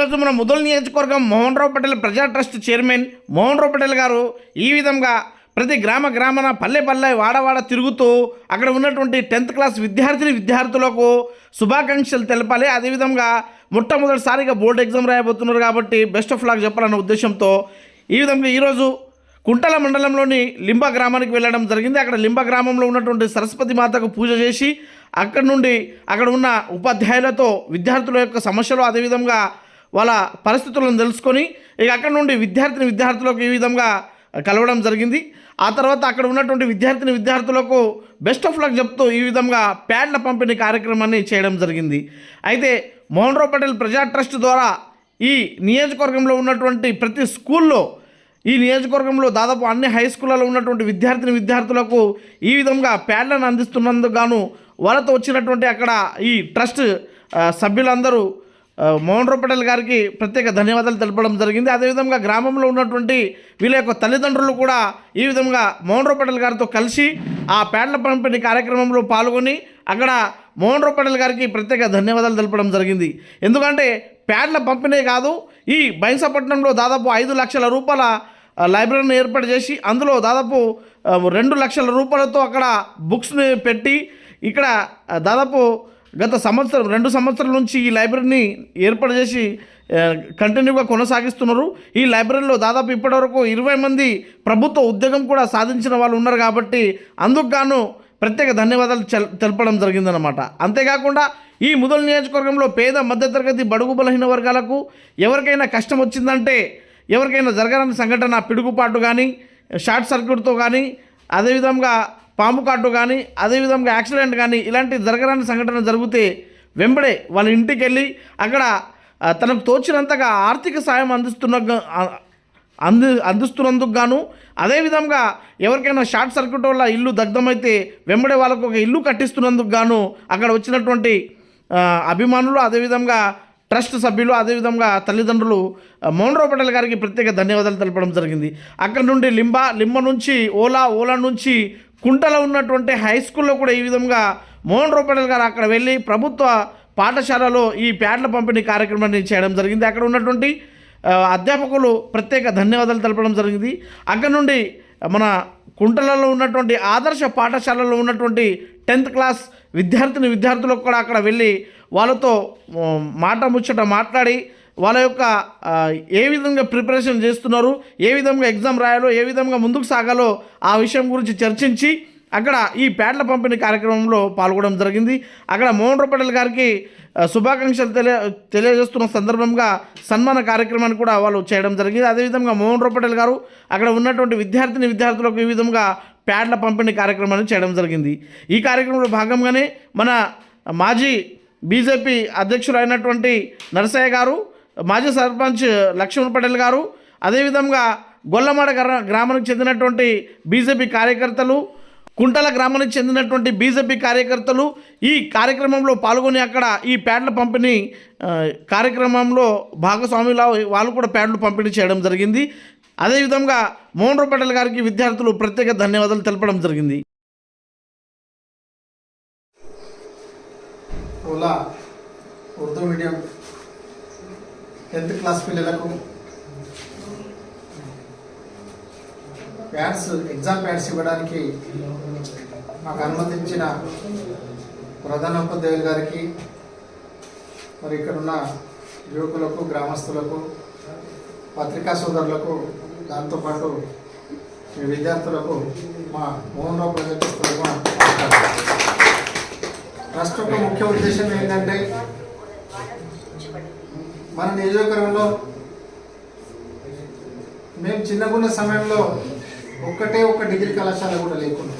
ఈరోజు మన ముదల్ నియోజకవర్గం మోహన్ రావు పటేల్ ప్రజా ట్రస్ట్ చైర్మన్ మోహన్ రావు పటేల్ గారు ఈ విధంగా ప్రతి గ్రామ గ్రామన పల్లె పల్లె వాడవాడ తిరుగుతూ అక్కడ ఉన్నటువంటి టెన్త్ క్లాస్ విద్యార్థిని విద్యార్థులకు శుభాకాంక్షలు తెలపాలి. అదేవిధంగా మొట్టమొదటిసారిగా బోర్డు ఎగ్జామ్ రాయబోతున్నారు కాబట్టి బెస్ట్ ఆఫ్ లాక్ చెప్పాలన్న ఉద్దేశంతో ఈ విధంగా ఈరోజు కుంటల మండలంలోని లింబ గ్రామానికి వెళ్ళడం జరిగింది. అక్కడ లింబ గ్రామంలో ఉన్నటువంటి సరస్వతి మాతకు పూజ చేసి అక్కడ నుండి అక్కడ ఉన్న ఉపాధ్యాయులతో విద్యార్థుల యొక్క సమస్యలు అదేవిధంగా వాళ్ళ పరిస్థితులను తెలుసుకొని ఇక అక్కడ నుండి విద్యార్థిని విద్యార్థులకు ఈ విధంగా కలవడం జరిగింది. ఆ తర్వాత అక్కడ ఉన్నటువంటి విద్యార్థిని విద్యార్థులకు బెస్ట్ ఆఫ్ లక్ చెప్తూ ఈ విధంగా ప్యాడ్ల పంపిణీ కార్యక్రమాన్ని చేయడం జరిగింది. అయితే మోహన్ రావు పటేల్ ప్రజా ట్రస్ట్ ద్వారా ఈ నియోజకవర్గంలో ఉన్నటువంటి ప్రతి స్కూల్లో ఈ నియోజకవర్గంలో దాదాపు అన్ని హై స్కూళ్ళలో ఉన్నటువంటి విద్యార్థిని విద్యార్థులకు ఈ విధంగా ప్యాడ్లను అందిస్తున్నందుకు గాను వాళ్ళతో వచ్చినటువంటి అక్కడ ఈ ట్రస్ట్ సభ్యులందరూ మోహన్ రావు పటేల్ గారికి ప్రత్యేక ధన్యవాదాలు తెలపడం జరిగింది. అదేవిధంగా గ్రామంలో ఉన్నటువంటి వీళ్ళ యొక్క తల్లిదండ్రులు కూడా ఈ విధంగా మోహన్ రావు పటేల్ గారితో కలిసి ఆ ప్యాడ్ల పంపిణీ కార్యక్రమంలో పాల్గొని అక్కడ మోహన్ రావు పటేల్ గారికి ప్రత్యేక ధన్యవాదాలు తెలపడం జరిగింది. ఎందుకంటే ప్యాడ్ల పంపిణీ కాదు ఈ బైంసపట్నంలో దాదాపు ఐదు లక్షల రూపాయల లైబ్రరీని ఏర్పాటు చేసి అందులో దాదాపు రెండు లక్షల రూపాయలతో అక్కడ బుక్స్ని పెట్టి ఇక్కడ దాదాపు గత సంవత్సరం రెండు సంవత్సరాల నుంచి ఈ లైబ్రరీని ఏర్పాటు చేసి కంటిన్యూగా కొనసాగిస్తున్నారు. ఈ లైబ్రరీలో దాదాపు ఇప్పటివరకు ఇరవై మంది ప్రభుత్వ ఉద్యోగం కూడా సాధించిన వాళ్ళు ఉన్నారు కాబట్టి అందుకు గాను ప్రత్యేక ధన్యవాదాలు తెలపడం జరిగిందనమాట అంతేకాకుండా ఈ ముదల్ నియోజకవర్గంలో పేద మధ్యతరగతి బడుగు బలహీన వర్గాలకు ఎవరికైనా కష్టం వచ్చిందంటే ఎవరికైనా జరగని సంఘటన పిడుగుపాటు కానీ షార్ట్ సర్క్యూట్తో కానీ అదేవిధంగా పాము కాటు కానీ అదేవిధంగా యాక్సిడెంట్ కానీ ఇలాంటి జరగరాని సంఘటన జరిగితే వెంబడే వాళ్ళ ఇంటికి వెళ్ళి అక్కడ తనకు తోచినంతగా ఆర్థిక సాయం అందిస్తున్న అంది అందిస్తున్నందుకు గాను అదేవిధంగా ఎవరికైనా షార్ట్ సర్క్యూట్ వల్ల ఇల్లు దగ్ధమైతే వెంబడే వాళ్ళకు ఒక ఇల్లు కట్టిస్తున్నందుకు గాను అక్కడ వచ్చినటువంటి అభిమానులు అదేవిధంగా ట్రస్ట్ సభ్యులు అదేవిధంగా తల్లిదండ్రులు మోహన్రావు పటేల్ గారికి ప్రత్యేక ధన్యవాదాలు తెలపడం జరిగింది. అక్కడ నుండి లింబ లింబ నుంచి ఓలా ఓలా నుంచి కుంటలో ఉన్నటువంటి హై స్కూల్లో కూడా ఈ విధంగా మోహన్ రావు గారు అక్కడ వెళ్ళి ప్రభుత్వ పాఠశాలలో ఈ ప్యాడ్ల పంపిణీ కార్యక్రమాన్ని చేయడం జరిగింది. అక్కడ ఉన్నటువంటి అధ్యాపకులు ప్రత్యేక ధన్యవాదాలు తెలపడం జరిగింది. అక్కడ నుండి మన కుంటలలో ఉన్నటువంటి ఆదర్శ పాఠశాలలో ఉన్నటువంటి టెన్త్ క్లాస్ విద్యార్థిని విద్యార్థులకు కూడా అక్కడ వెళ్ళి వాళ్ళతో మాట ముచ్చట మాట్లాడి వాళ్ళ యొక్క ఏ విధంగా ప్రిపరేషన్ చేస్తున్నారు ఏ విధంగా ఎగ్జామ్ రాయాలో ఏ విధంగా ముందుకు సాగాలో ఆ విషయం గురించి చర్చించి అక్కడ ఈ ప్యాడ్ల పంపిణీ కార్యక్రమంలో పాల్గొనడం జరిగింది. అక్కడ మోహన్ రావు పటేల్ గారికి శుభాకాంక్షలు తెలియ తెలియజేస్తున్న సందర్భంగా సన్మాన కార్యక్రమాన్ని కూడా వాళ్ళు చేయడం జరిగింది. అదేవిధంగా మోహన్ రావు పటేల్ గారు అక్కడ ఉన్నటువంటి విద్యార్థిని విద్యార్థులకు ఈ విధంగా ప్యాడ్ల పంపిణీ కార్యక్రమాన్ని చేయడం జరిగింది. ఈ కార్యక్రమంలో భాగంగానే మన మాజీ బీజేపీ అధ్యక్షులైనటువంటి నరసయ్య గారు మాజీ సర్పంచ్ లక్ష్మణ్ పటేల్ గారు అదేవిధంగా గొల్లమాడ గ్రామానికి చెందినటువంటి బీజేపీ కార్యకర్తలు కుంటల గ్రామానికి చెందినటువంటి బీజేపీ కార్యకర్తలు ఈ కార్యక్రమంలో పాల్గొని అక్కడ ఈ ప్యాడ్ల పంపిణీ కార్యక్రమంలో భాగస్వాములు వాళ్ళు కూడా ప్యాడ్లు పంపిణీ చేయడం జరిగింది. అదేవిధంగా మోహన్ రావు పటేల్ గారికి విద్యార్థులు ప్రత్యేక ధన్యవాదాలు తెలపడం జరిగింది. ఓలా ఉర్దూ మీడియం టెన్త్ క్లాస్ పిల్లలకు ప్యాడ్స్ ఎగ్జామ్ ప్యాడ్స్ ఇవ్వడానికి మాకు అనుమతించిన ప్రధానోపాధ్యాయులు గారికి మరి ఇక్కడున్న యువకులకు గ్రామస్తులకు పత్రికా సోదరులకు దాంతోపాటు మీ విద్యార్థులకు మా మోహన్ రావు ప్రజలకు ట్రస్ట్ యొక్క ముఖ్య ఉద్దేశం ఏంటంటే మన నియోజకవర్గంలో మేము చిన్నగున్న సమయంలో ఒక్కటే ఒక్క డిగ్రీ కళాశాల కూడా లేకుండా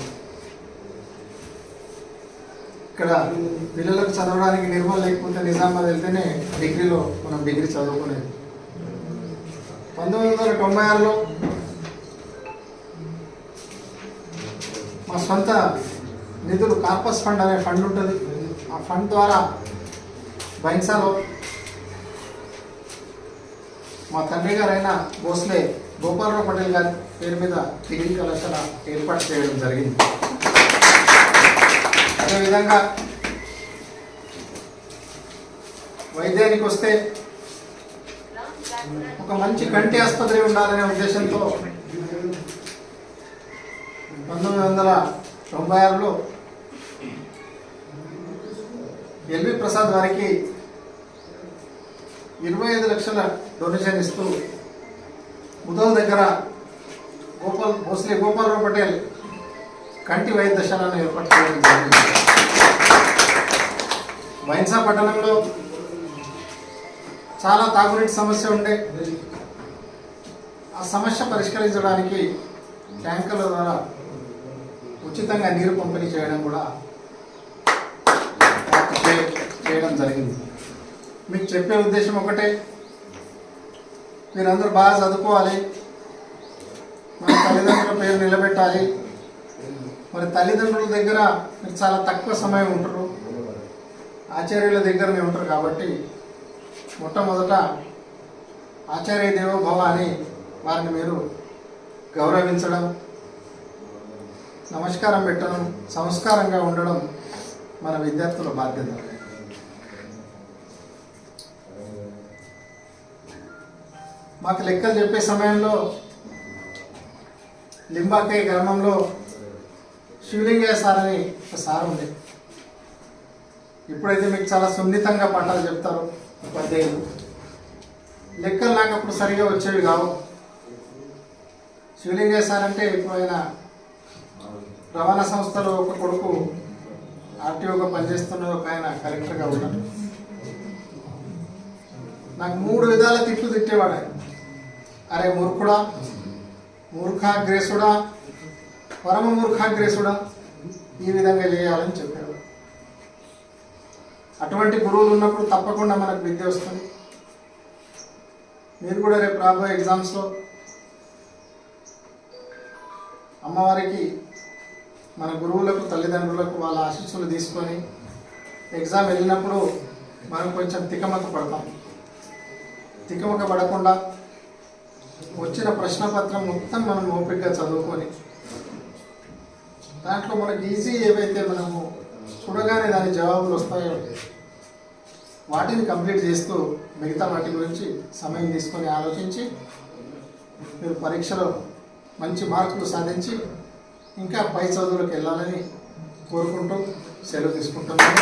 ఇక్కడ పిల్లలకు చదవడానికి నిర్మల్ లేకపోతే నిజామాబాద్ వెళ్తేనే డిగ్రీలో మనం డిగ్రీ చదువుకునేది. పంతొమ్మిది వందల తొంభై ఆరులో మా సొంత నిధులు కార్పస్ ఫండ్ అనే ఫండ్ ఉంటుంది. ఆ ఫండ్ ద్వారా బైన్సాలో మా తండ్రి గారైన భోస్లే గోపాలరావు పటేల్ గారి పేరు మీద డిగ్రీ కళాశాల ఏర్పాటు చేయడం జరిగింది. అదేవిధంగా వైద్యానికి వస్తే ఒక మంచి కంటి ఆసుపత్రి ఉండాలనే ఉద్దేశంతో పంతొమ్మిది వందల తొంభై ఆరులో ఎల్వి ప్రసాద్ వారికి ఇరవై ఐదు లక్షల డొనేషన్ ఇస్తూ ముదల్ దగ్గర గోపాల్ భోస్లే గోపాలరావు పటేల్ కంటి వైద్యశాలను ఏర్పాటు చేయడం జరిగింది. వైన్సా పట్టణంలో చాలా తాగునీటి సమస్య ఉండే. ఆ సమస్య పరిష్కరించడానికి ట్యాంకర్ల ద్వారా ఉచితంగా నీరు పంపిణీ చేయడం కూడా చేయడం జరిగింది. మీకు చెప్పే ఉద్దేశం ఒకటే మీరందరూ బాగా చదువుకోవాలి. మన తల్లిదండ్రుల పేరు నిలబెట్టాలి. మరి తల్లిదండ్రుల దగ్గర మీరు చాలా తక్కువ సమయం ఉంటారు. ఆచార్యుల దగ్గరనే ఉంటారు కాబట్టి మొట్టమొదట ఆచార్య దేవోభవ అని వారిని మీరు గౌరవించడం నమస్కారం పెట్టడం సంస్కారంగా ఉండడం మన విద్యార్థుల బాధ్యత. మాకు లెక్కలు చెప్పే సమయంలో లింబాకై గ్రామంలో శివలింగయ్య సార్ అని ఒక సార్ ఉంది ఇప్పుడైతే మీకు చాలా సున్నితంగా పాఠాలు చెప్తారు ఉపాధ్యాయులు. లెక్కలు నాకు అప్పుడు సరిగా వచ్చేవి కావు. శివలింగయ్య సార్ అంటే ఇప్పుడు ఆయన రవాణా సంస్థలో ఒక కొడుకు ఆర్టీఓగా పనిచేస్తున్న ఒక ఆయన కలెక్టర్గా ఉన్నాడు. నాకు మూడు విధాల తిట్లు తిట్టేవాడు ఆయన. అరే మూర్ఖుడా? మూర్ఖాగ్రేసుడా? పరమ మూర్ఖాగ్రేసుడా? ఈ విధంగా చేయాలని చెప్పాడు. అటువంటి గురువులు ఉన్నప్పుడు తప్పకుండా మనకు విద్య వస్తుంది. మీరు కూడా రేపు రాబోయే ఎగ్జామ్స్లో అమ్మవారికి మన గురువులకు తల్లిదండ్రులకు వాళ్ళ ఆశీస్సులు తీసుకొని ఎగ్జామ్ వెళ్ళినప్పుడు మనం కొంచెం తికమక పడతాం. తికమక పడకుండా వచ్చిన ప్రశ్నపత్రం మొత్తం మనం ఓపికగా చదువుకొని దాంట్లో మనకి ఈజీ ఏవైతే మనము చూడగానే దాని జవాబులు వస్తాయో వాటిని కంప్లీట్ చేస్తూ మిగతా వాటి గురించి సమయం తీసుకొని ఆలోచించి మీరు పరీక్షలో మంచి మార్కులు సాధించి ఇంకా పై చదువులకు వెళ్ళాలని కోరుకుంటూ సెలవు తీసుకుంటున్నాను.